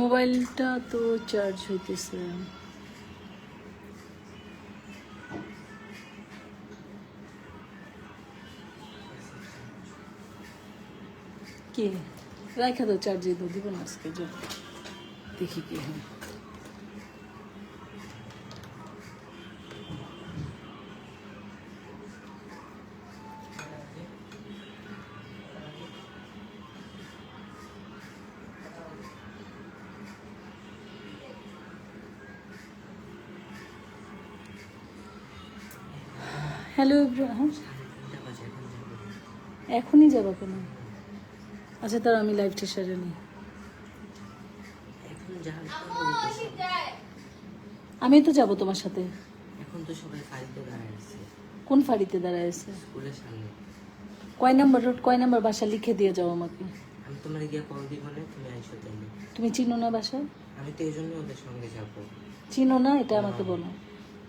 মোবাইলটা তো চার্জ হইতেছে। কি? রাখা তো চার্জে দিব না আজকে দেখি কি হয়। হ্যালো হ্যাঁ এখনই যাব কেন? আচ্ছা তার আমি লাইভটা সেরে নিই। আমি তো যাব তোমার সাথে। এখন তো সবাই ফাইলতে দাঁড়ায় আছে। কোন ফাড়িতে দাঁড়ায় আছে? স্কুলের সামনে। কয় নাম্বার রোড কয় নাম্বার বাসা? লিখে দিয়ে যাও আমাকে। আমি তোমার গিয়ে কল দিব না তুমি আইসো তাইলে তুমি চিনো না বাসা? আমি তো এই ওদের সঙ্গে যাব। চিনো না? এটা আমাকে বলো।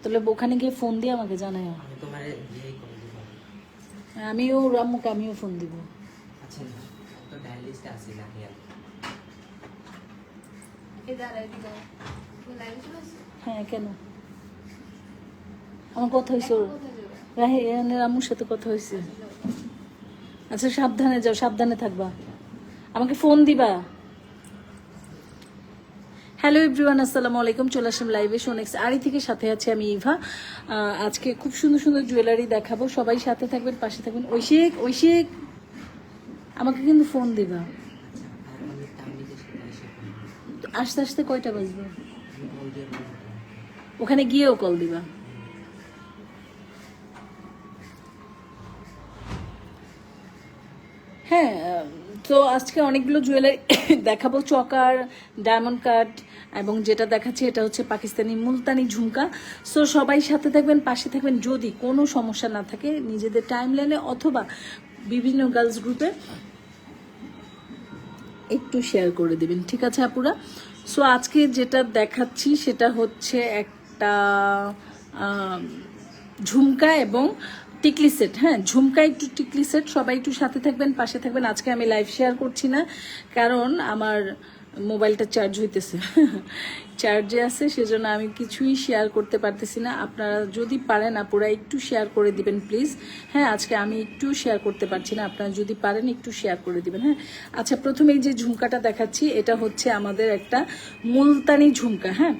তাহলে ওখানে গিয়ে ফোন দিয়ে আমাকে কল দিব। আমিও রাম্মুকে আমিও ফোন দিব। আচ্ছা হ্যাঁ কেন? আমার কথা হয়েছে ওর। রাহিয়ানের আম্মুর সাথে কথা হয়েছে আচ্ছা সাবধানে যাও সাবধানে থাকবা। আমাকে ফোন দিবা। হ্যালো এভরিওয়ান আসসালামু আলাইকুম চলে আসলাম লাইভে শোনেক্স আড়ি থেকে। সাথে আছে আমি ইভা আজকে খুব সুন্দর সুন্দর জুয়েলারি দেখাবো। সবাই সাথে থাকবেন, পাশে থাকবেন। ঐশিক ঐশিক আমাকে কিন্তু ফোন দিবা। আস্তে আস্তে কয়টা বাজবে? ওখানে গিয়েও কল দিবা। হ্যাঁ তো আজকে অনেকগুলো জুয়েলারি দেখাবো। চকার ডায়মন্ড কাট এবং যেটা দেখাচ্ছি এটা হচ্ছে পাকিস্তানি মুলতানি ঝুমকা। সো সবাই সাথে থাকবেন, পাশে থাকবেন যদি কোনো সমস্যা না থাকে নিজেদের টাইম লাইনে অথবা বিভিন্ন গার্লস গ্রুপে একটু শেয়ার করে দেবেন, ঠিক আছে আপুরা? সো আজকে যেটা দেখাচ্ছি সেটা হচ্ছে একটা ঝুমকা এবং টিকলি সেট হ্যাঁ ঝুমকা একটু টিকলি সেট সবাই একটু সাথে থাকবেন, পাশে থাকবেন। আজকে আমি লাইভ শেয়ার করছি না, কারণ আমার মোবাইলটা চার্জ হইতেছে। চার্জে আছে, সেজন্য আমি কিছুই শেয়ার করতে পারতেছি না। আপনারা যদি পারেন, আপুরা একটু শেয়ার করে দিবেন প্লিজ হ্যাঁ আজকে আমি একটু শেয়ার করতে পারছি না। আপনারা যদি পারেন, একটু শেয়ার করে দিবেন হ্যাঁ। আচ্ছা প্রথমে এই যে ঝুমকাটা দেখাচ্ছি, এটা হচ্ছে আমাদের একটা মুলতানি ঝুমকা হ্যাঁ।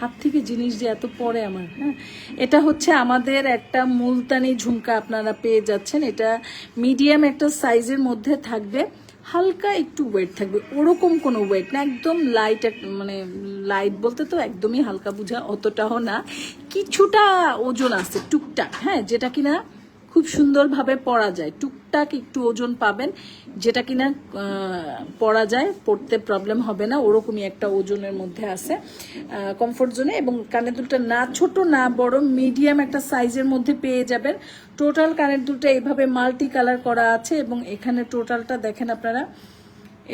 হাত থেকে জিনিস যে এত পরে আমার হ্যাঁ। এটা হচ্ছে আমাদের একটা মুলতানি ঝুমকা, আপনারা পেয়ে যাচ্ছেন। এটা মিডিয়াম একটা সাইজের মধ্যে থাকবে। হালকা একটু ওয়েট থাকবে, ওরকম কোনো ওয়েট না, একদম লাইট মানে লাইট বলতে তো একদমই হালকা বোঝা অতটাও না, কিছুটা ওজন আছে, টুকটাক হ্যাঁ যেটা কিনা খুব সুন্দরভাবে পরা যায় টুকটাক একটু ওজন পাবেন, যেটা কিনা পরা যায়, পড়তে প্রবলেম হবে না, ওরকমই একটা ওজনের মধ্যে আছে কমফোর্ট জোনে এবং কানের দুলটা না ছোট, না বড় মিডিয়াম একটা সাইজের মধ্যে পেয়ে যাবেন। টোটাল কানের দুলটা এইভাবে মাল্টি কালার করা আছে এবং এখানে টোটালটা দেখেন আপনারা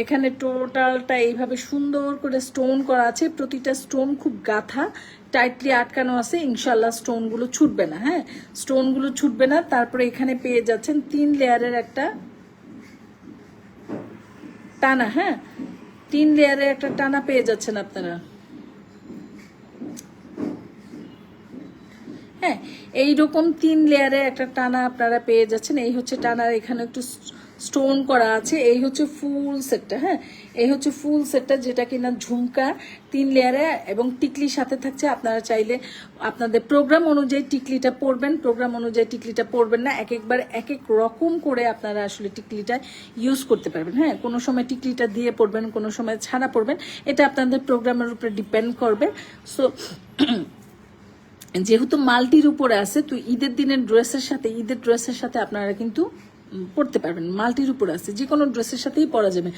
এখানে টোটালটা এইভাবে সুন্দর করে স্টোন করা আছে। প্রতিটা স্টোন খুব গাথা টাইটলি আটকানো আছে। ইনশাল্লাহ স্টোনগুলো ছুটবে না হ্যাঁ? স্টোনগুলো ছুটবে না। তারপরে এখানে পেয়ে যাচ্ছেন তিন লেয়ারের একটা টানা হ্যাঁ? তিন লেয়ারের একটা টানা পেয়ে যাচ্ছেন আপনারা। হ্যাঁ এইরকম তিন লেয়ারে একটা টানা আপনারা পেয়ে যাচ্ছেন। এই হচ্ছে টানার, এখানে একটু স্টোন করা আছে। এই হচ্ছে ফুল সেটটা হ্যাঁ? এই হচ্ছে ফুল সেটটা যেটা কিনা ঝুমকা, তিন লেয়ারে এবং টিকলির সাথে থাকছে। আপনারা চাইলে আপনাদের প্রোগ্রাম অনুযায়ী টিকলিটা পরবেন। প্রোগ্রাম অনুযায়ী টিকলিটা পরবেন না। এক একবার এক এক রকম করে আপনারা আসলে টিকলিটা ইউজ করতে পারবেন হ্যাঁ? কোনো সময় টিকলিটা দিয়ে পরবেন, কোনো সময় ছাড়া পরবেন। এটা আপনাদের প্রোগ্রামের উপরে ডিপেন্ড করবে। সো যেহেতু মাল্টির উপরে আছে, তো ঈদের দিনের ড্রেসের সাথে, ঈদের ড্রেসের সাথে আপনারা কিন্তু পরতে পারবেন। মাল্টির উপর আছে যে কোনো ড্রেসের সাথেই পরা যাবে।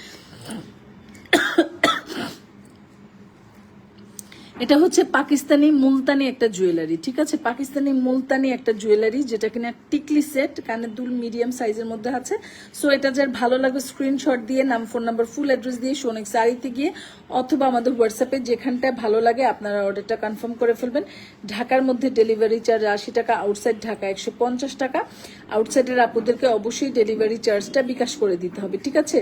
এটা হচ্ছে পাকিস্তানি মুলতানি একটা জুয়েলারি ঠিক আছে? পাকিস্তানি মুলতানি একটা জুয়েলারি যেটা কিনা টিকলি সেট কানের দুল মিডিয়াম সাইজের মধ্যে আছে। সো এটা যার ভালো লাগবে স্ক্রিনশট দিয়ে, নাম ফোন নাম্বার ফুল অ্যাড্রেস দিয়ে সোনেক শাড়িতে গিয়ে, অথবা আমাদের হোয়াটসঅ্যাপে যেখানটায় ভালো লাগে, আপনারা অর্ডারটা কনফার্ম করে ফেলবেন। ঢাকার মধ্যে ডেলিভারি চার্জ আশি টাকা আউটসাইড ঢাকা একশো পঞ্চাশ টাকা। আউটসাইডের আপুদেরকে অবশ্যই ডেলিভারি চার্জটা বিকাশ করে দিতে হবে, ঠিক আছে?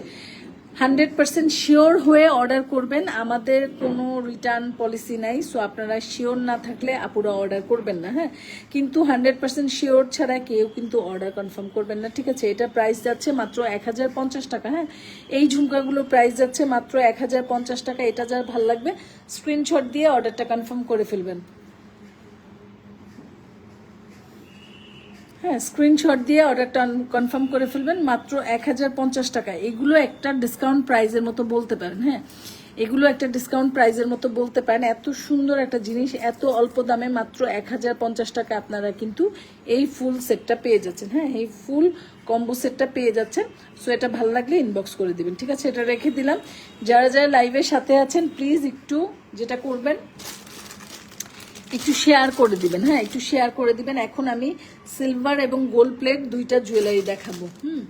হান্ড্রেড পার্সেন্ট শিওর হয়ে অর্ডার করবেন। আমাদের কোনো রিটার্ন পলিসি নাই সো আপনারা শিওর না থাকলে আপুরা অর্ডার করবেন না হ্যাঁ? কিন্তু হান্ড্রেড পার্সেন্ট শিওর ছাড়া কেউ কিন্তু অর্ডার কনফার্ম করবেন না, ঠিক আছে? এটা প্রাইস যাচ্ছে মাত্র এক হাজার পঞ্চাশ টাকা হ্যাঁ? এই ঝুমকাগুলো প্রাইস যাচ্ছে মাত্র এক হাজার পঞ্চাশ টাকা, এটা যার ভালো লাগবে, স্ক্রিনশট দিয়ে অর্ডারটা কনফার্ম করে ফেলবেন। হ্যাঁ স্ক্রিনশট দিয়ে অর্ডারটা কনফার্ম করে ফেলবেন, মাত্র এক হাজার পঞ্চাশ টাকা এগুলো একটা ডিসকাউন্ট প্রাইজের মতো বলতে পারেন হ্যাঁ? এগুলো একটা ডিসকাউন্ট প্রাইজের মতো বলতে পারেন। এত সুন্দর একটা জিনিস, এত অল্প দামে মাত্র এক হাজার পঞ্চাশ টাকা আপনারা কিন্তু এই ফুল সেটটা পেয়ে যাচ্ছেন হ্যাঁ? এই ফুল কম্বো সেটটা পেয়ে যাচ্ছেন। সো এটা ভালো লাগলে ইনবক্স করে দিবেন, ঠিক আছে? এটা রেখে দিলাম। যারা যারা লাইভের সাথে আছেন প্লিজ একটু যেটা করবেন একটু শেয়ার করে দিবেন হ্যাঁ একটু শেয়ার করে দিবেন। এখন আমি সিলভার এবং গোল্ড প্লেট দুইটা জুয়েলারি দেখাবো, হুম।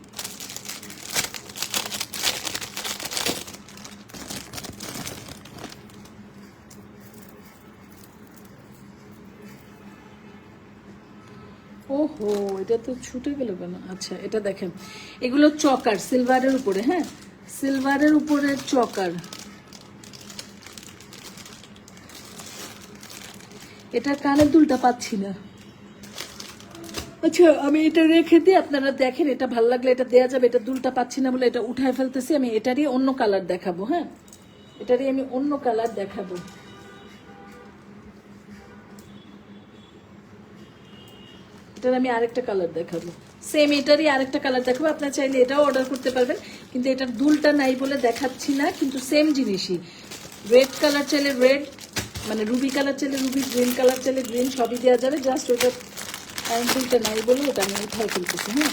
ওহো, এটা তো ছুটে গেল কেন? আচ্ছা এটা দেখেন। এগুলো চকার সিলভারের উপরে হ্যাঁ? সিলভারের উপরে চকার। এটা কানের দুলটা পাচ্ছি না। আচ্ছা আমি এটা রেখে দিই, আপনারা দেখেন এটা ভালো লাগলে এটা দেয়া যাবে, এটা দুলটা পাচ্ছি না বলে এটা উঠায় ফেলতেছি, আমি এটারই অন্য কালার দেখাবো হ্যাঁ? এটারই আমি অন্য কালার দেখাবো। এটার আমি আরেকটা কালার দেখাবো। সেম এটারই আরেকটা কালার দেখাবো, আপনার চাইলে এটাও অর্ডার করতে পারবেন, কিন্তু এটার দুলটা নাই বলে দেখাচ্ছি না, কিন্তু সেম জিনিসই। রেড কালার চাইলে রেড মানে রুবি কালার চাইলে রুবি গ্রিন কালার চাইলে গ্রিন সবই দেওয়া যাবে জাস্ট ওটা দুলটা নাই বলে ওটা আমি উঠাই ফেলতেছি হ্যাঁ?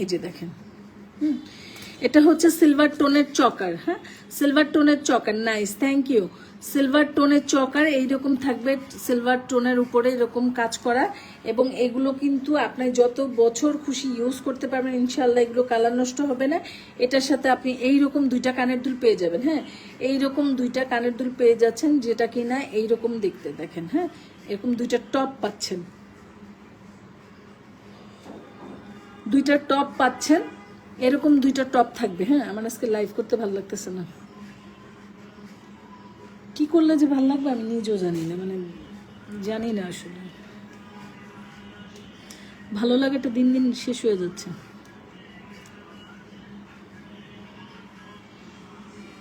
এই যে দেখেন, হুম, এটা হচ্ছে সিলভার টোনের চকার হ্যাঁ? সিলভার টোনের choker nice thank you silver টোনের চকার এইরকম থাকবে সিলভার টোনের উপরে এরকম কাজ করা। এবং এগুলো কিন্তু আপনি যত বছর খুশি ইউজ করতে পারবেন ইনশাল্লাহ এগুলো কালার নষ্ট হবে না। এটার সাথে আপনি এই রকম দুইটা কানের দুল পেয়ে যাবেন হ্যাঁ? এই রকম দুইটা কানের দুল পেয়ে যাচ্ছেন যেটা কিনা এইরকম দেখতে দেখেন হ্যাঁ? এরকম দুইটা টপ পাচ্ছেন। দুইটা টপ পাচ্ছেন। এরকম দুইটা টপ থাকবে হ্যাঁ? আমার আজকে লাইভ করতে ভালো লাগতেছে না। কি করলে যে ভালো লাগবে আমি নিজেও জানি না মানে জানি না আসলে। ভালো লাগাটা দিন দিন শেষ হয়ে যাচ্ছে।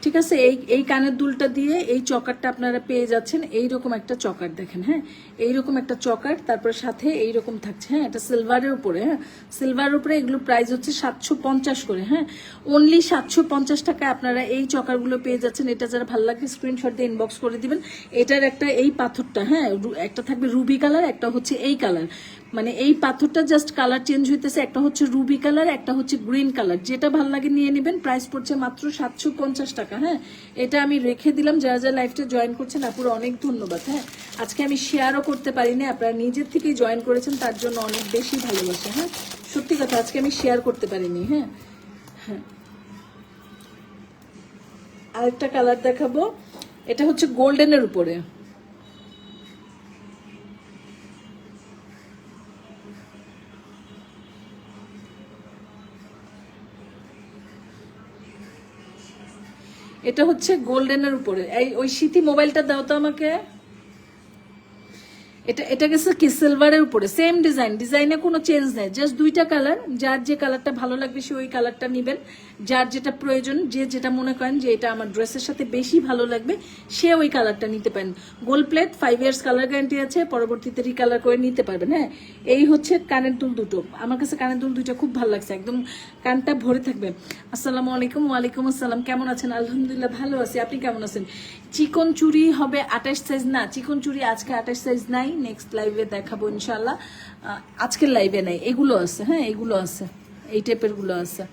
ঠিক আছে? এই এই কানের দুলটা দিয়ে এই চকারটা আপনারা পেয়ে যাচ্ছেন। এই রকম একটা চকার দেখেন হ্যাঁ? এই রকম একটা চকার, তারপর সাথে এই রকম থাকছে হ্যাঁ? এটা সিলভারের উপরে হ্যাঁ? সিলভারের উপরে এগুলো প্রাইস হচ্ছে সাতশো পঞ্চাশ করে হ্যাঁ? অনলি সাতশো পঞ্চাশ টাকায় আপনারা এই চকারগুলো পেয়ে যাচ্ছেন। এটা যারা ভালো লাগবে স্ক্রিনশট দিয়ে ইনবক্স করে দিবেন। এটার একটা এই পাথরটা হ্যাঁ? একটা থাকবে রুবি কালার একটা হচ্ছে এই কালার মানে এই পাথরটা জাস্ট কালার চেঞ্জ হইতেছে। একটা হচ্ছে রুবি কালার একটা হচ্ছে গ্রিন কালার যেটা ভালো লাগে নিয়ে নেবেন প্রাইস পড়ছে মাত্র সাতশো পঞ্চাশ টাকা হ্যাঁ? এটা আমি রেখে দিলাম, যারা যারা লাইফটা জয়েন করছেন, আপুর অনেক ধন্যবাদ হ্যাঁ? আজকে আমি শেয়ারও করতে পারিনি, আপনারা নিজের থেকেই জয়েন করেছেন, তার জন্য অনেক বেশি ভালোবাসা হ্যাঁ? সত্যি কথা, আজকে আমি শেয়ার করতে পারিনি হ্যাঁ? হ্যাঁ। আরেকটা কালার দেখাবো। এটা হচ্ছে গোল্ডেনের উপরে। এটা হচ্ছে গোল্ডেনের উপরে। এই ওই স্মৃতি মোবাইলটা দাও তো আমাকে। এটা এটা গেছে কি সিলভারের উপরে। সেম ডিজাইন ডিজাইনে কোনো চেঞ্জ নেই। জাস্ট দুইটা কালার যার যে কালারটা ভালো লাগবে সে ওই কালারটা নেবেন। যার যেটা প্রয়োজন, যে যেটা মনে করেন যে এটা আমার ড্রেসের সাথে বেশি ভালো লাগবে, সে ওই কালারটা নিতে পারেন। Gold plate five years colour guarantee আছে, পরবর্তীতে রিকালার করে নিতে পারবেন হ্যাঁ? এই হচ্ছে কানের দুল দুটো। আমার কাছে কানের দুল দুইটা খুব ভালো লাগছে, একদম কানটা ভরে থাকবে। আসসালামু আলাইকুম, ওয়ালাইকুম আসসালাম। কেমন আছেন? আলহামদুলিল্লাহ ভালো আছি। আপনি কেমন আছেন? চিকন চুরি হবে আঠাশ সাইজ না, চিকন চুরি আজকে আঠাশ সাইজ নাই নেক্সট লাইভে দেখাবো ইনশাল্লাহ আজকের লাইভে নাই, এগুলো আছে হ্যাঁ এগুলো আছে, এই টাইপেরগুলো আছে।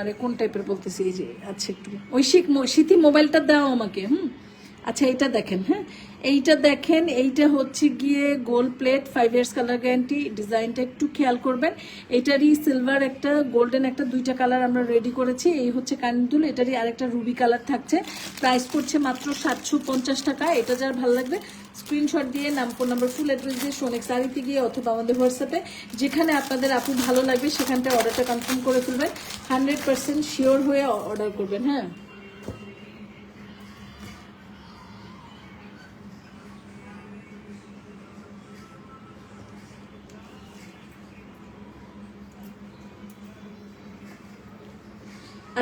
আরে, কোন টাইপের বলতেছি, এই যে আচ্ছা একটু, ওই শীত স্মৃতি মোবাইলটা দাও আমাকে, হুম? আচ্ছা এইটা দেখেন হ্যাঁ? এইটা দেখেন, এইটা হচ্ছে গিয়ে gold plate five years colour guarantee ডিজাইনটা একটু খেয়াল করবেন। এটারই সিলভার একটা গোল্ডেন একটা, দুইটা কালার আমরা রেডি করেছি। এই হচ্ছে কানদুল এটারই আরেকটা রুবি কালার থাকছে। প্রাইস পড়ছে মাত্র সাতশো পঞ্চাশ টাকা। এটা যার ভালো লাগবে স্ক্রিনশট দিয়ে নাম ফোন নাম্বার ফুল অ্যাড্রেস দিয়ে সোনেক সারিতে গিয়ে অথবা আমাদের হোয়াটসঅ্যাপে যেখানে আপনাদের আপু ভালো লাগবে সেখানটা অর্ডারটা কনফার্ম করে ফেলবেন। হান্ড্রেড পার্সেন্ট শিওর হয়ে অর্ডার করবেন হ্যাঁ?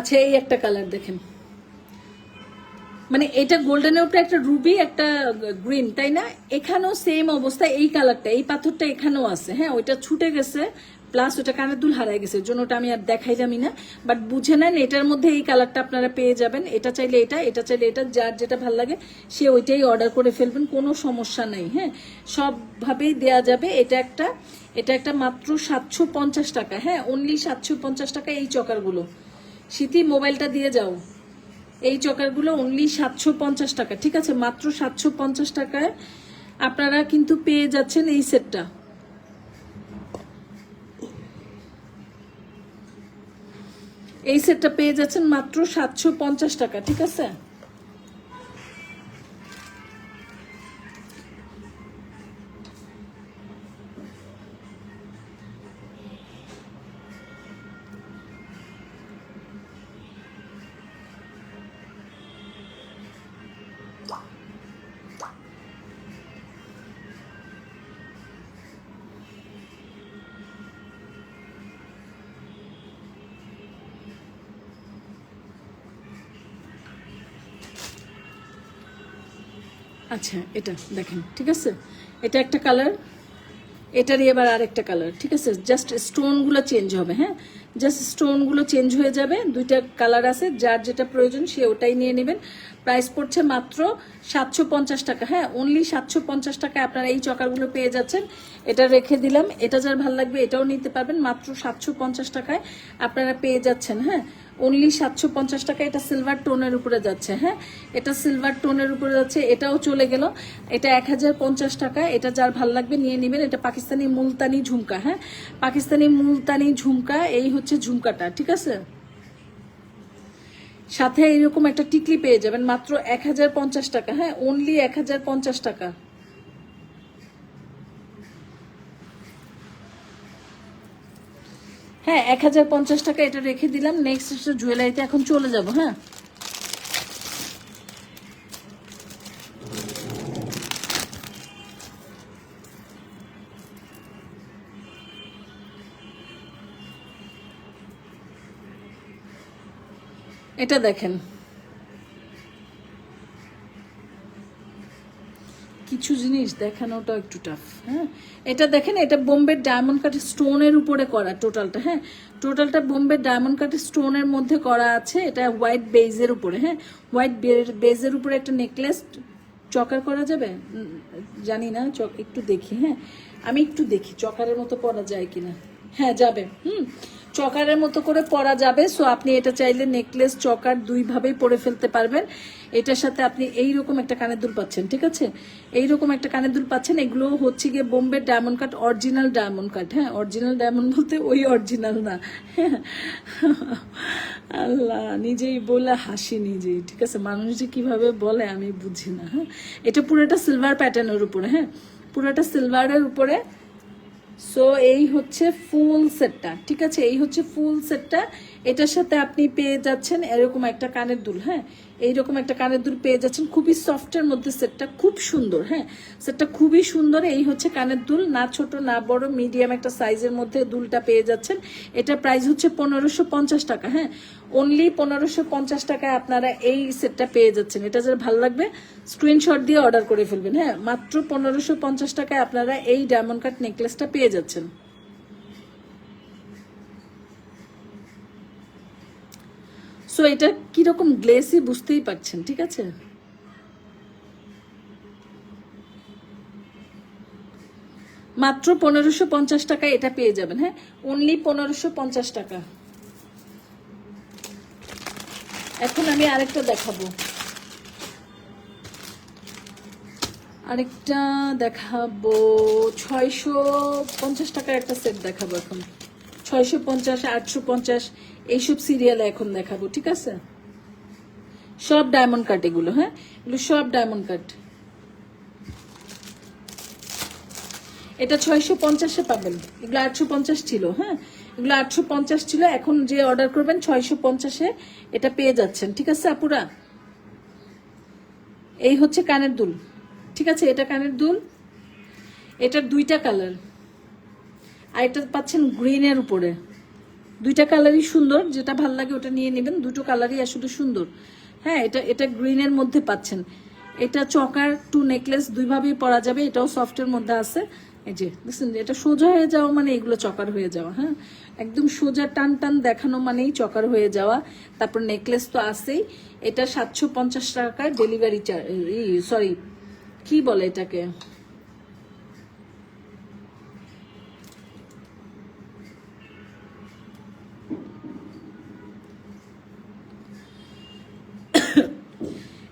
আচ্ছা এই একটা কালার দেখেন। মানে এটা গোল্ডেনের উপরে একটা রুবি একটা গ্রিন তাই না? এখানেও সেম অবস্থা, এই কালারটা এই পাথরটা এখানেও আছে। হ্যাঁ ওইটা ছুটে গেছে প্লাস ওটা কানের দুল হারায় গেছে জন্য ওটা আমি আর দেখাইলামই না। বাট বুঝে নেন, এটার মধ্যে এই কালারটা আপনারা পেয়ে যাবেন। এটা চাইলে এটা এটা চাইলে এটা, যার যেটা ভালো লাগে, সে ওইটাই অর্ডার করে ফেলবেন, কোনো সমস্যা নাই। হ্যাঁ সবভাবেই দেয়া যাবে। এটা একটা এটা একটা মাত্র সাতশো পঞ্চাশ টাকা। হ্যাঁ অনলি সাতশো পঞ্চাশ টাকা এই চকারগুলো। স্মৃতি, মোবাইলটা দিয়ে যাও। এই চকারগুলো অনলি সাতশো পঞ্চাশ টাকা। ঠিক আছে, মাত্র সাতশো পঞ্চাশ টাকায় আপনারা কিন্তু পেয়ে যাচ্ছেন এই সেটটা। এই সেটটা পেয়ে যাচ্ছেন মাত্র সাতশো পঞ্চাশ টাকা, ঠিক আছে? আচ্ছা এটা দেখেন, ঠিক আছে? এটা একটা কালার এটারই এবার আরেকটা কালার ঠিক আছে? জাস্ট স্টোনগুলো চেঞ্জ হবে হ্যাঁ? জাস্ট স্টোনগুলো চেঞ্জ হয়ে যাবে, দুইটা কালার আছে, যার যেটা প্রয়োজন সে ওটাই নিয়ে নেবেন। প্রাইস পড়ছে মাত্র সাতশো পঞ্চাশ টাকা হ্যাঁ? অনলি সাতশো পঞ্চাশ টাকায় আপনারা এই চকারগুলো পেয়ে যাচ্ছেন। এটা রেখে দিলাম, এটা যার ভালো লাগবে এটাও নিতে পারবেন, মাত্র সাতশো পঞ্চাশ টাকায় আপনারা পেয়ে যাচ্ছেন হ্যাঁ? অনলি সাতশো পঞ্চাশ টাকা এটা সিলভার টোনের উপরে যাচ্ছে হ্যাঁ? এটা সিলভার টোনের উপরে যাচ্ছে, এটাও চলে গেল। এটা এক হাজার পঞ্চাশ টাকা, এটা যার ভালো লাগবে নিয়ে নেবেন। এটা পাকিস্তানি মুলতানি ঝুমকা হ্যাঁ? পাকিস্তানি মুলতানি ঝুমকা, এই হচ্ছে ঝুমকাটা, ঠিক আছে? সাথে এইরকম একটা টিকলি পেয়ে যাবেন, মাত্র এক হাজার পঞ্চাশ টাকা হ্যাঁ? অনলি এক হাজার পঞ্চাশ টাকা। হ্যাঁ এক হাজার পঞ্চাশ টাকা এটা রেখে দিলাম। নেক্সট জুয়েলারিতে এখন চলে যাব হ্যাঁ? এটা দেখেন। কিছু জিনিস দেখানোটা একটু টাফ হ্যাঁ? এটা দেখেন, এটা বোম্বে ডায়মন্ড কাটের স্টোনের উপরে করা টোটালটা হ্যাঁ? টোটালটা বোম্বে ডায়মন্ড কাটের স্টোনের মধ্যে করা আছে, এটা হোয়াইট বেজের উপরে হ্যাঁ? হোয়াইট বেজের উপরে একটা নেকলেস চকার করা যাবে? জানি না, চক একটু দেখি হ্যাঁ? আমি একটু দেখি, চকারের মতো পরা যায় কিনা। হ্যাঁ যাবে, হুম? চকারের মতো করে পরা যাবে সো আপনি এটা চাইলে নেকলেস চকার দুইভাবেই পরে ফেলতে পারবেন। এটার সাথে আপনি এই রকম একটা কানের দুল পাচ্ছেন, ঠিক আছে? এই রকম একটা কানের দুল পাচ্ছেন, এগুলো হচ্ছে গিয়ে Bombay diamond cut, original diamond cut হ্যাঁ? অরিজিনাল ডায়মন্ড বলতে ওই অরিজিনাল না হ্যাঁ। আল্লাহ, নিজেই বলে হাসি নিজেই, ঠিক আছে? মানুষ যে কীভাবে বলে আমি বুঝি না হ্যাঁ? এটা পুরোটা সিলভার প্যাটার্নের উপরে হ্যাঁ? পুরোটা সিলভারের উপরে। সো এই হচ্ছে ফুল সেটটা ঠিক আছে? এই হচ্ছে ফুল সেটটা এটার সাথে আপনি পেয়ে যাচ্ছেন এরকম একটা কানের দুল হ্যাঁ? এইরকম একটা কানের দুল পেয়ে যাচ্ছেন। খুবই সফটের মধ্যে সেটটা খুব সুন্দর হ্যাঁ? সেটটা খুবই সুন্দর। এই হচ্ছে কানের দুল। না ছোট, না বড় মিডিয়াম একটা সাইজের মধ্যে দুলটা পেয়ে যাচ্ছেন। এটা প্রাইস হচ্ছে পনেরোশো পঞ্চাশ টাকা হ্যাঁ? অনলি পনেরোশো পঞ্চাশ টাকায় আপনারা এই সেটটা পেয়ে যাচ্ছেন। এটা যার ভালো লাগবে স্ক্রিনশট দিয়ে অর্ডার করে ফেলবেন হ্যাঁ? মাত্র পনেরোশো পঞ্চাশ টাকায় আপনারা এই ডায়মন্ড কাট নেকলেসটা পেয়ে যাচ্ছেন। সো এটা কীরকম গ্লেসি বুঝতেই পারছেন, ঠিক আছে? মাত্র পনেরোশো পঞ্চাশ টাকা এটা পেয়ে যাবেন হ্যাঁ? অনলি পনেরোশো পঞ্চাশ টাকা। এখন আমি আরেকটা দেখাবো। আরেকটা দেখাবো, ছয়শো পঞ্চাশ টাকার একটা সেট দেখাবো এখন। ছয়শো পঞ্চাশ, আটশো পঞ্চাশ এইসব সিরিয়ালে এখন দেখাবো, ঠিক আছে? সব ডায়মন্ড কাট এগুলো হ্যাঁ? এগুলো সব ডায়মন্ড কাট এটা ছয়শো পঞ্চাশে পাবেন। এগুলো আটশো পঞ্চাশ ছিল হ্যাঁ? এগুলো আটশো পঞ্চাশ ছিল, এখন যে অর্ডার করবেন ছয়শো পঞ্চাশে এটা পেয়ে যাচ্ছেন, ঠিক আছে আপুরা? এই হচ্ছে কানের দুল, ঠিক আছে? এটা কানের দুল, এটার দুইটা কালার আর এটা পাচ্ছেন গ্রিনের উপরে। দুইটা কালারই সুন্দর, যেটা ভালো লাগে ওটা নিয়ে নেবেন, দুটো কালারই আসলে সুন্দর। হ্যাঁ এটা এটা গ্রিনের মধ্যে পাচ্ছেন। এটা চকার টু নেকলেস দুইভাবেই পরা যাবে, এটাও সফটের মধ্যে আছে। এই যে, দেখছেন, এটা সোজা হয়ে যাওয়া মানে এগুলো চকার হয়ে যাওয়া হ্যাঁ? একদম সোজা টান টান দেখানো মানেই চকার হয়ে যাওয়া। তারপর নেকলেস তো আছেই। এটা সাতশো পঞ্চাশ টাকায় ডেলিভারি চার্জ সরি কি বলে এটাকে?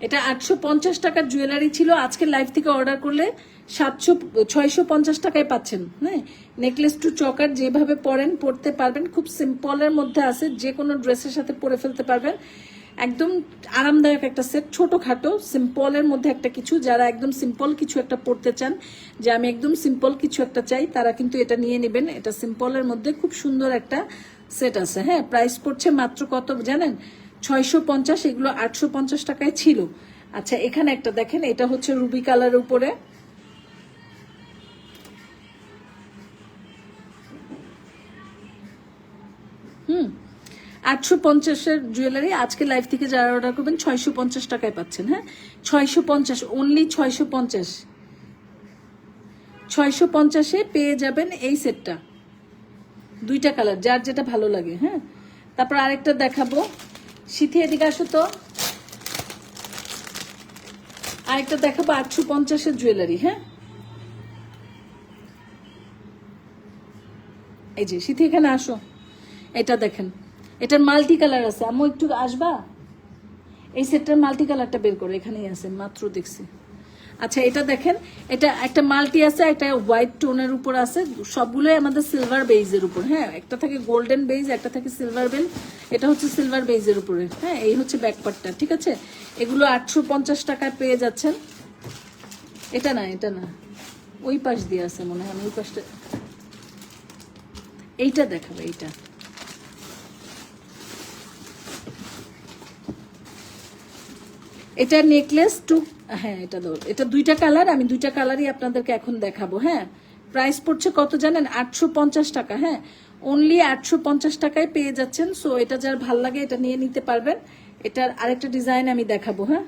এটা আটশো পঞ্চাশ টাকার জুয়েলারি ছিল। আজকে লাইভ থেকে অর্ডার করলে সাতশো, ছয়শো পঞ্চাশ টাকায় পাচ্ছেন হ্যাঁ? নেকলেস টু চকার যেভাবে পরেন, পরতে পারবেন। খুব সিম্পলের মধ্যে আছে, যে কোনো ড্রেসের সাথে পরে ফেলতে পারবেন। একদম আরামদায়ক একটা সেট ছোটোখাটো সিম্পলের মধ্যে একটা কিছু। যারা একদম সিম্পল কিছু একটা পড়তে চান, যে আমি একদম সিম্পল কিছু একটা চাই, তারা কিন্তু এটা নিয়ে নেবেন। এটা সিম্পলের মধ্যে খুব সুন্দর একটা সেট আছে হ্যাঁ? প্রাইস পড়ছে মাত্র কত, জানেন? ছয়শো পঞ্চাশ, এগুলো আটশো পঞ্চাশ টাকায় ছিল। আচ্ছা এখানে একটা দেখেন, এটা হচ্ছে রুবি কালার উপরে। হুম, আটশো পঞ্চাশের জুয়েলারি আজকে লাইভ থেকে যারা অর্ডার করবেন, ছয়শো পঞ্চাশ টাকায় পাচ্ছেন হ্যাঁ? ছয়শো পঞ্চাশ অনলি ছয়শো পঞ্চাশ। ছয়শো পঞ্চাশে পেয়ে যাবেন এই সেটটা দুইটা কালার, যার যেটা ভালো লাগে হ্যাঁ? তারপর আরেকটা দেখাবো। শীতে এদিকে আসো তো। আরেকটা দেখাবো, আটশো পঞ্চাশের জুয়েলারি হ্যাঁ? এই যে, সিথি, এখানে আসো। এটা দেখেন, এটার মাল্টি কালার আছে। আমি একটু আসবা? এই সেটটার মাল্টি কালারটা বের করো, এখানেই আছে, মাত্র দেখছি। আচ্ছা এটা দেখেন, এটা একটা মাল্টি আছে, একটা হোয়াইট টোনের উপর আছে, সবগুলোই আমাদের সিলভার বেইজের উপর হ্যাঁ? একটা থাকে গোল্ডেন বেইজ, একটা থাকে সিলভার বেল, এটা হচ্ছে সিলভার বেইজের উপরে হ্যাঁ? এই হচ্ছে ব্যাকপার্টটা, ঠিক আছে? এগুলো আটশো পঞ্চাশ টাকায় পেয়ে যাচ্ছেন। এটা না এটা না, ওই পাশ দিয়ে আছে মনে হয় ওই পাশটা এইটা দেখাবে, এইটা। এটা নেকলেস টু হ্যাঁ এটা দৌড় এটা দুইটা কালার, আমি দুইটা কালারই আপনাদেরকে এখন দেখাবো হ্যাঁ? প্রাইস পড়ছে কত জানেন? আটশো পঞ্চাশ টাকা হ্যাঁ? অনলি আটশো পঞ্চাশ টাকায় পেয়ে যাচ্ছেন সো এটা যার ভালো লাগে এটা নিয়ে নিতে পারবেন। এটার আরেকটা ডিজাইন আমি দেখাবো হ্যাঁ?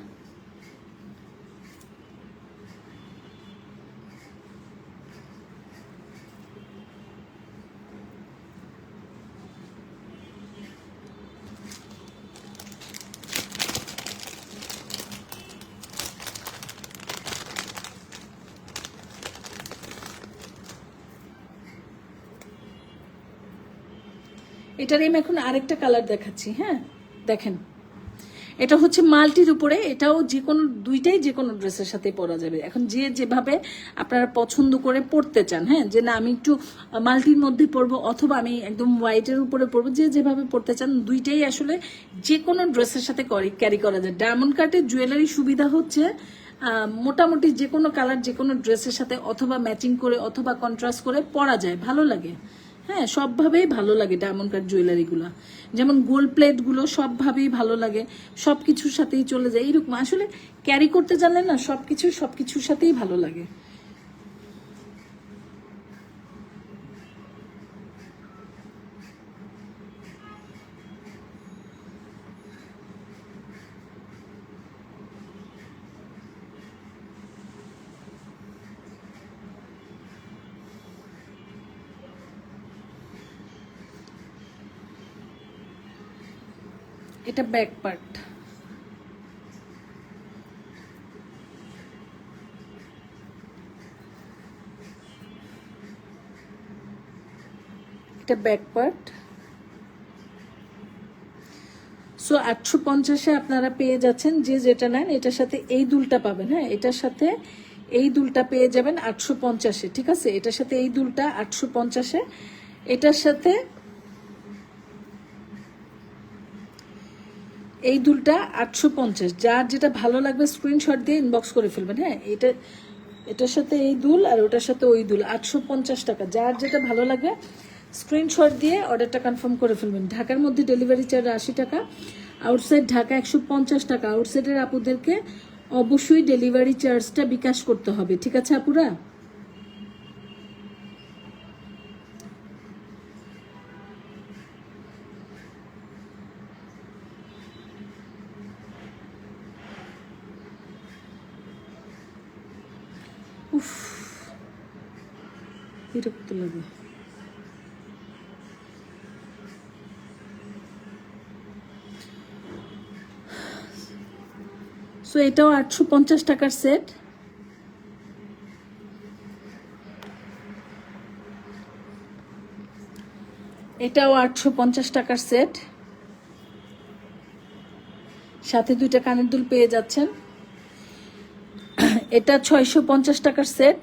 এটার আমি এখন আরেকটা কালার দেখাচ্ছি হ্যাঁ? দেখেন। এটা হচ্ছে মাল্টির উপরে, এটাও যে কোনো, দুইটাই যে কোনো ড্রেসের সাথে পরা যাবে। এখন যে যেভাবে আপনারা পছন্দ করে পড়তে চান হ্যাঁ? যে না, আমি একটু মাল্টির মধ্যে পরবো অথবা আমি একদম হোয়াইটের উপরে পরবো, যে যেভাবে পড়তে চান, দুইটাই আসলে যে কোনো ড্রেসের সাথে ক্যারি করা যায়। ডায়মন্ড কাটের জুয়েলারি সুবিধা হচ্ছে মোটামুটি যে কোনো কালার যে কোনো ড্রেসের সাথে অথবা ম্যাচিং করে, অথবা কন্ট্রাস্ট করে পরা যায়। ভালো লাগে। হ্যাঁ সবভাবেই ভালো লাগে ডায়মন্ড কাট জুয়েলারিগুলো যেমন গোল্ড প্লেটগুলো সবভাবেই ভালো লাগে সব কিছুর সাথেই চলে যায়। এইরকম, আসলে ক্যারি করতে জানলে না সব কিছু সব কিছুর সাথেই ভালো লাগে। এটা ব্যাক পার্ট এটা ব্যাক পার্ট সো আটশো পঞ্চাশে আপনারা পেয়ে যাচ্ছেন যে যেটা নেন, এটার সাথে এই দুলটা পাবেন হ্যাঁ? এটার সাথে এই দুলটা পেয়ে যাবেন আটশো পঞ্চাশে, ঠিক আছে? এটার সাথে এই দুলটা আটশো পঞ্চাশে, এটার সাথে এই দুলটা আটশো পঞ্চাশ। যার যেটা ভালো লাগবে স্ক্রিনশট দিয়ে ইনবক্স করে ফেলবেন। হ্যাঁ এটা, এটার সাথে এই দুল আর ওটার সাথে ওই দুল, আটশো পঞ্চাশ টাকা। যার যেটা ভালো লাগবে স্ক্রিনশট দিয়ে অর্ডারটা কনফার্ম করে ফেলবেন। ঢাকার মধ্যে ডেলিভারি চার্জ আশি টাকা আউটসাইড ঢাকা একশো পঞ্চাশ টাকা। আউটসাইডের আপুদেরকে অবশ্যই ডেলিভারি চার্জটা বিকাশ করতে হবে। ঠিক আছে, আপুরা? উফ, বিরক্ত লাগে। সো এটাও আটশো পঞ্চাশ টাকার সেট এটাও আটশো পঞ্চাশ টাকার সেট সাথে দুইটা কানের দুল পেয়ে যাচ্ছেন। এটা ছয়শো পঞ্চাশ টাকার সেট।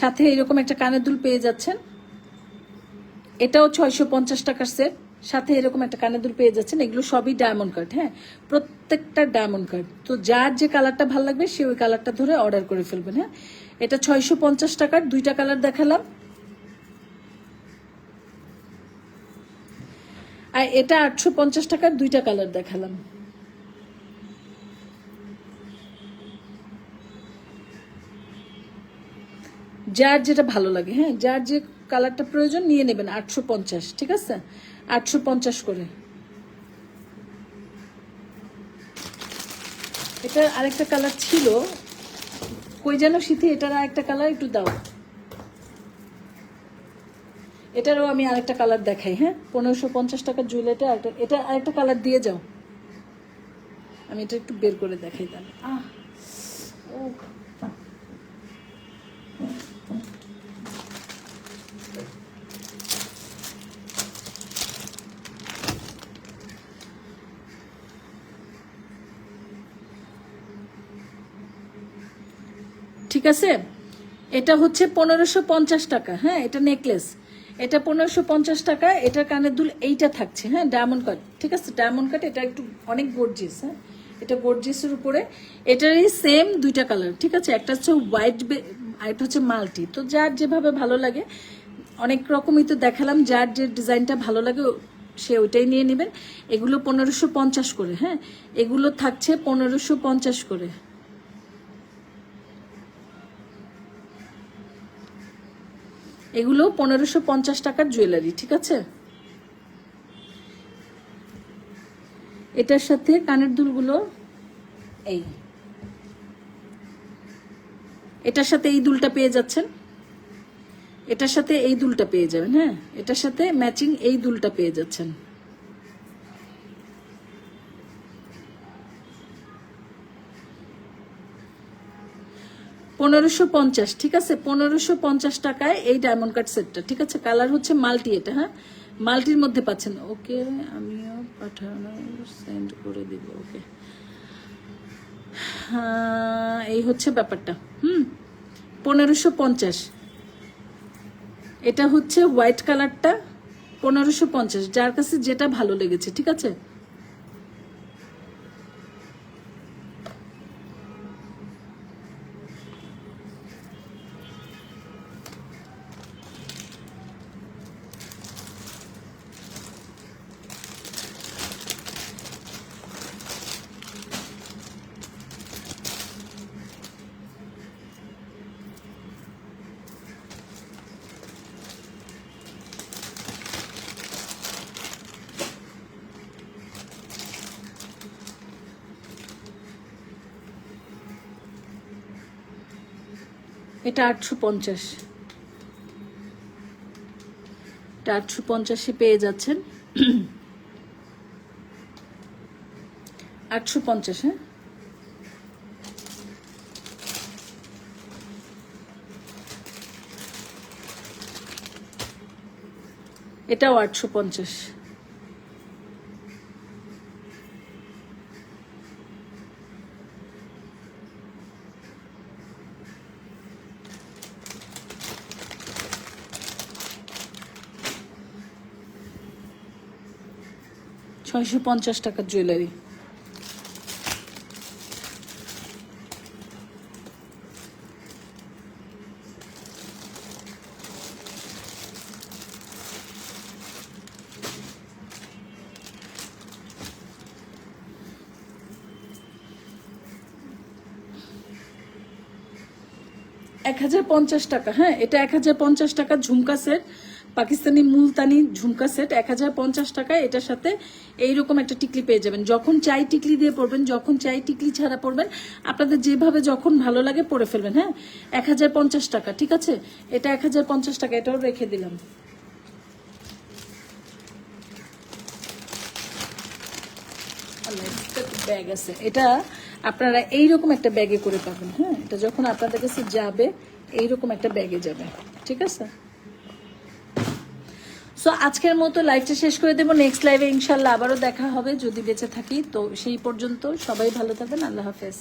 সাথে এরকম একটা কানের দুল পেয়ে যাচ্ছেন। এটাও ছয়শো পঞ্চাশ টাকার সেট। সাথে এরকম একটা কানের দুল পেয়ে যাচ্ছেন। এগুলো সবই ডায়মন্ড কার্ড হ্যাঁ? প্রত্যেকটা ডায়মন্ড কার্ড তো যার যে কালারটা ভালো লাগবে, সে ওই কালারটা ধরে অর্ডার করে ফেলবেন হ্যাঁ? এটা ছয়শো পঞ্চাশ টাকার, দুইটা কালার দেখালাম। আর এটা আটশো পঞ্চাশ টাকার, দুইটা কালার দেখালাম। যার যেটা ভালো লাগে হ্যাঁ যার যে কালারটা প্রয়োজন নিয়ে নেবেন, আটশো পঞ্চাশ, ঠিক আছে? আটশো পঞ্চাশ করে। এটা আরেকটা কালার ছিল। কই যেন শীতে এটার আরেকটা কালার একটু দাও। এটারও আমি আরেকটা কালার দেখাই হ্যাঁ? পনেরোশো পঞ্চাশ টাকার জুয়েলারিটা আরেকটা, এটা আরেকটা কালার দিয়ে যাও। আমি এটা একটু বের করে দেখাই তাহলে। আহ, ও ঠিক আছে? এটা হচ্ছে পনেরোশো পঞ্চাশ টাকা হ্যাঁ এটা নেকলেস এটা পনেরোশো পঞ্চাশ টাকা এটার কানের দুল এইটা থাকছে হ্যাঁ ডায়মন্ড কাট ঠিক আছে? ডায়মন্ড কাট এটা একটু অনেক গর্জিয়াস হ্যাঁ? এটা গর্জিয়াসের উপরে। এটারই সেম দুইটা কালার ঠিক আছে? একটা হচ্ছে হোয়াইট একটা হচ্ছে মাল্টি তো যার যেভাবে ভালো লাগে, অনেক রকমই তো দেখালাম, যার যে ডিজাইনটা ভালো লাগে, সে ওইটাই নিয়ে নেবেন। এগুলো পনেরোশো পঞ্চাশ করে হ্যাঁ? এগুলো থাকছে পনেরোশো পঞ্চাশ করে। এগুলো পনেরোশো পঞ্চাশ টাকার জুয়েলারি, ঠিক আছে? এটার সাথে কানের দুলগুলো, এই। এটার সাথে এই দুলটা পেয়ে যাচ্ছেন। এটার সাথে এই দুলটা পেয়ে যাবেন হ্যাঁ? এটার সাথে ম্যাচিং এই দুলটা পেয়ে যাচ্ছেন। পনেরোশো পঞ্চাশ, ঠিক আছে? পনেরোশো পঞ্চাশ টাকায় এই ডায়মন্ড কাট সেটটা ঠিক আছে? কালার হচ্ছে মাল্টি এটা হ্যাঁ? মাল্টির মধ্যে পাচ্ছেন। ওকে, আমিও পাঠানো সেন্ড করে দিব, ওকে। হ্যাঁ এই হচ্ছে ব্যাপারটা, হুম? পনেরোশো পঞ্চাশ। এটা হচ্ছে হোয়াইট কালারটা পনেরোশো পঞ্চাশ। যার কাছে যেটা ভালো লেগেছে, ঠিক আছে? এটা আটশো পঞ্চাশ। এটা আটশো পঞ্চাশে পেয়ে যাচ্ছেন। আটশো পঞ্চাশ হ্যাঁ? এটাও আটশো পঞ্চাশ। ছয়শো পঞ্চাশ টাকার জুয়েলারি এক হাজার পঞ্চাশ টাকা হ্যাঁ এটা এক হাজার পঞ্চাশ টাকা ঝুমকা সেট পাকিস্তানি মুলতানি ঝুমকা সেট এক হাজার পঞ্চাশ টাকায় এটার সাথে এইরকম একটা টিকলি পেয়ে যাবেন। যখন চাই টিকলি দিয়ে পড়বেন যখন চাই টিকলি ছাড়া পড়বেন আপনাদের যেভাবে যখন ভালো লাগে পরে ফেলবেন হ্যাঁ? এক হাজার পঞ্চাশ টাকা, ঠিক আছে? এটা এক হাজার পঞ্চাশ টাকা, এটাও রেখে দিলাম। ব্যাগ আছে। এটা আপনারা এইরকম একটা ব্যাগে করে পাবেন হ্যাঁ? এটা যখন আপনাদের কাছে যাবে, এইরকম একটা ব্যাগে যাবে, ঠিক আছে? সো আজকের মতো লাইভটা শেষ করে দেবো। নেক্সট লাইভে ইনশাল্লাহ আবারও দেখা হবে। যদি বেঁচে থাকি, তো সেই পর্যন্ত সবাই ভালো থাকবেন। আল্লাহ হাফেজ।